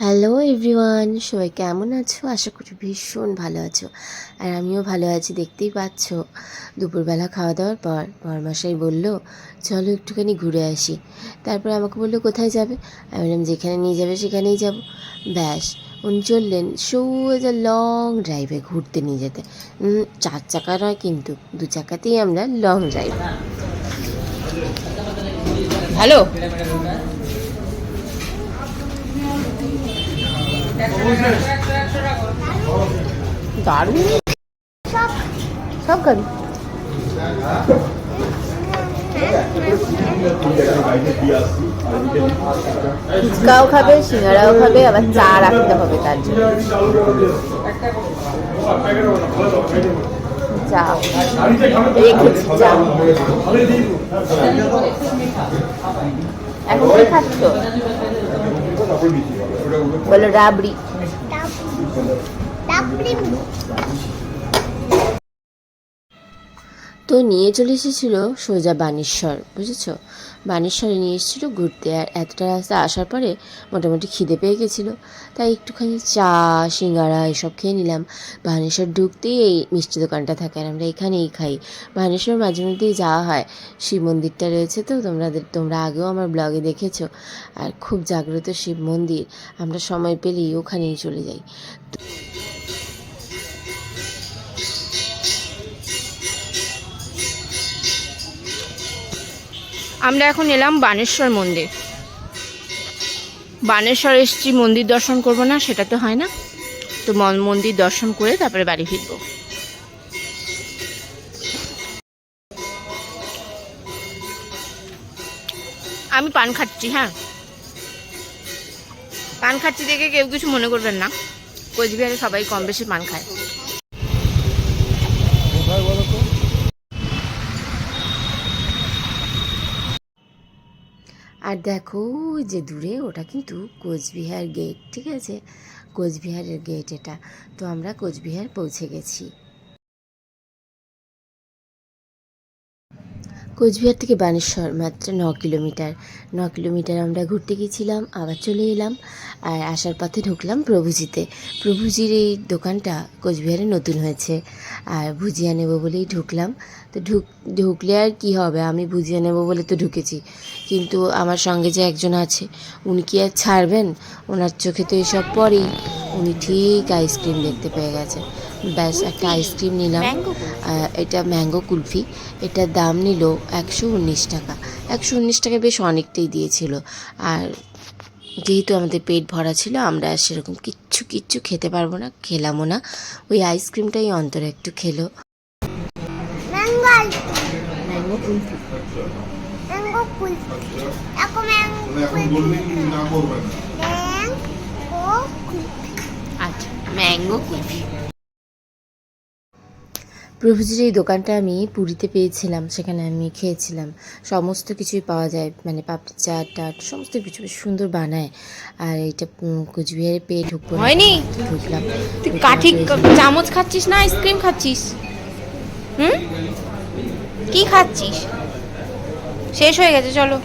Hello everyone সবাই কেমন আছো? আশা করি ভীষণ ভালো আছো। আর আমিও ভালো আছি, দেখতেই পাচ্ছ। দুপুরবেলা খাওয়া দাওয়ার পর বরমাসাই বলল, চলো একটুখানি ঘুরে আসি। তারপর আমাকে বলল, কোথায় যাবে? আমি বললাম, যেখানে নিয়ে যাবে সেখানেই যাব। ব্যাস, উনি চললেন সোজা লং ড্রাইভে ঘুরতে নিয়ে যেতে। চার চাকা নয় কিন্তু, দু চাকাতেই আমরা লং ড্রাইভ ভালো দারুণ। সব খাবি। ফুচকাও খাবে, সিঙ্গারাও খাবে, আবার চা রাখতে হবে তার জন্য। চা রেখেছি চা এখন খাচ্ছ? বলো রাবড়ি। Dumpling. তো নিয়ে চলে এসেছিল সোজা বানেশ্বর, বুঝেছ? বানেশ্বরে নিয়ে এসেছিল ঘুরতে আর এতটা রাস্তা আসার পরে মোটামুটি খিদে পেয়ে গেছিল। তাই একটুখানি চা, সিঙ্গারা এসব খেয়ে নিলাম। বানেশ্বর ঢুকতেই এই মিষ্টি দোকানটা থাকে আর আমরা এখানেই খাই। বানেশ্বর মাঝে মধ্যেই যাওয়া হয়। শিব মন্দিরটা রয়েছে তো, তোমরা তোমরা আগেও আমার ব্লগে দেখেছ। আর খুব জাগ্রত শিব মন্দির। আমরা সময় পেলেই ওখানেই চলে যাই। আমরা এখন এলাম বানেশ্বর মন্দির। বানেশ্বর এসছি, মন্দির দর্শন করব না, সেটা তো হয় না। তো মন- মন্দির দর্শন করে তারপরে বাড়ি ফিরবো। আমি পান খাচ্ছি হ্যাঁ। পান খাচ্ছি দেখে কেউ কিছু মনে করবেন না। কোচবিহারে সবাই কম বেশি পান খায়। আর দেখো যে দূরে ওটা কিন্তু কোচবিহার গেট ঠিক আছে? কোচবিহারের গেট এটা। তো আমরা কোচবিহার পৌঁছে গেছি। কোচবিহার থেকে বানেশ্বর, মাত্র ন কিলোমিটার। ন কিলোমিটার আমরা ঘুরতে গেছিলাম, আবার চলে এলাম আর আসার পথে ঢুকলাম প্রভুজিতে। প্রভুজির এই দোকানটা কোচবিহারে নতুন হয়েছে আর ভুজিয়া নেব বলেই ঢুকলাম। তো ঢুক, ঢুকলে আর কি হবে? আমি ভুজিয়া নেব বলে তো ঢুকেছি। কিন্তু আমার সঙ্গে যে একজন আছে, উনি কি আর ছাড়বেন? ওনার চোখে তো এসব পরেই উনি ঠিক আইসক্রিম দেখতে পেয়ে গেছে। ব্যাস একটা আইসক্রিম নিলাম। এটা ম্যাঙ্গো কুলফি। এটার দাম নিল একশো উনিশ টাকা। একশো উনিশ টাকা বেশ অনেকটাই দিয়েছিল। আর যেহেতু আমাদের পেট ভরা ছিল আমরা আর সেরকম কিচ্ছু কিচ্ছু খেতে পারব না খেলামও না। ওই আইসক্রিমটাই অন্তরে একটু খেলো। ম্যাঙ্গল ম্যাঙ্গো কুলফি। ম্যাঙ্গো কুলফি। এখন ম্যাঙ্গো কুলফি। প্রভুজির এই দোকানটা আমি পুরীতে পেয়েছিলাম সেখানে আমি খেয়েছিলাম। সমস্ত কিছুই পাওয়া যায় মানে পাপড়ি চাট টাট সমস্ত কিছু সুন্দর বানায়। আর এটা উম, কোচবিহারে পেয়ে ঢুকবো হয়নি? ঢুকলাম। তুই কাঠি চামচ খাচ্ছিস না আইসক্রিম খাচ্ছিস? হুম? কি খাচ্ছিস? শেষ হয়ে গেছে চলো।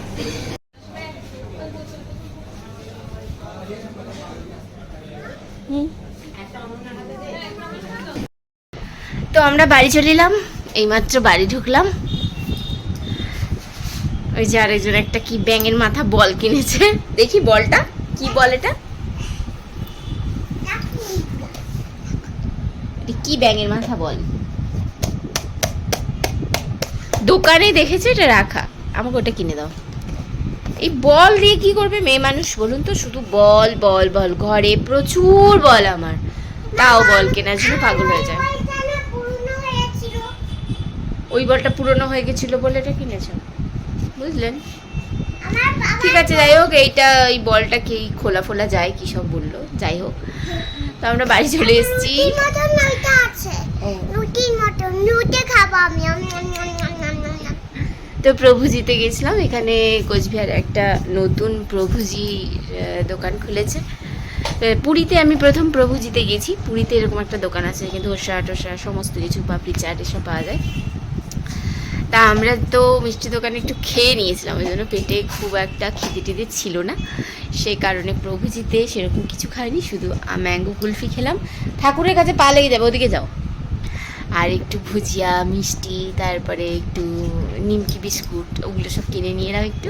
তো আমরা বাড়ি চলে এলাম। এইমাত্র বাড়ি ঢুকলাম। ওই যে আরেকজন একটা কি ব্যাঙের মাথা বল কিনেছে। দেখি বলটা, কি বল এটা? কি ব্যাঙের মাথা বল? দোকানে দেখেছে এটা রাখা। আমাকে ওটা কিনে দাও। এই বল দিয়ে কি করবে মেয়ে মানুষ বলুন তো? শুধু বল বল বল। ঘরে প্রচুর বল আমার। তাও বল কেনার জন্য পাগল হয়ে যায়। ওই বলটা পুরনো হয়ে গেছিল বলে এটা কিনেছ বুঝলেন? ঠিক আছে যাই হোক এইটা এই বলটা কি খোলা ফোলা যায় কি সব বলল? যাই হোক তো আমরা বাড়ি চলে এসেছি। তো প্রভুজিতে গেছিলাম। এখানে কোচবিহার একটা নতুন প্রভুজি দোকান খুলেছে। পুরীতে আমি প্রথম প্রভুজিতে গেছি। পুরীতে এরকম একটা দোকান আছে কিন্তু ধোসা টোসা সমস্ত কিছু পাপড়ি চাট এসব পাওয়া যায়। তা আমরা তো মিষ্টি দোকানে একটু খেয়ে নিয়েছিলাম, ওই জন্য পেটে খুব একটা খিদে টিদে ছিল না। সেই কারণে প্রভুজিতে সেরকম কিছু খাইনি, শুধু ম্যাঙ্গো কুলফি খেলাম। ঠাকুরের কাছে পা লেগে যাবে, ওদিকে যাও। আর একটু ভুজিয়া, মিষ্টি, তারপরে একটু নিমকি বিস্কুট, ওগুলো সব কিনে নিয়ে এলাম একটু।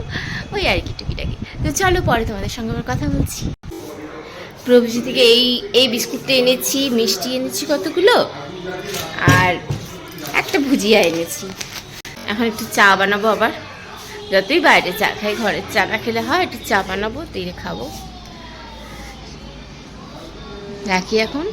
ওই আর কি টুকিটাকি। তো চলো পরে তোমাদের সঙ্গে আবার কথা বলছি। প্রভুজি থেকে এই এই বিস্কুটটা এনেছি, মিষ্টি এনেছি কতগুলো? আর একটা ভুজিয়া এনেছি। এখন একটু চা বানাবো আবার। যতই বাইরে চা খাই, ঘরের চা না খেলে হয়, একটু চা বানাবো দিয়ে খাব। রাখি এখন।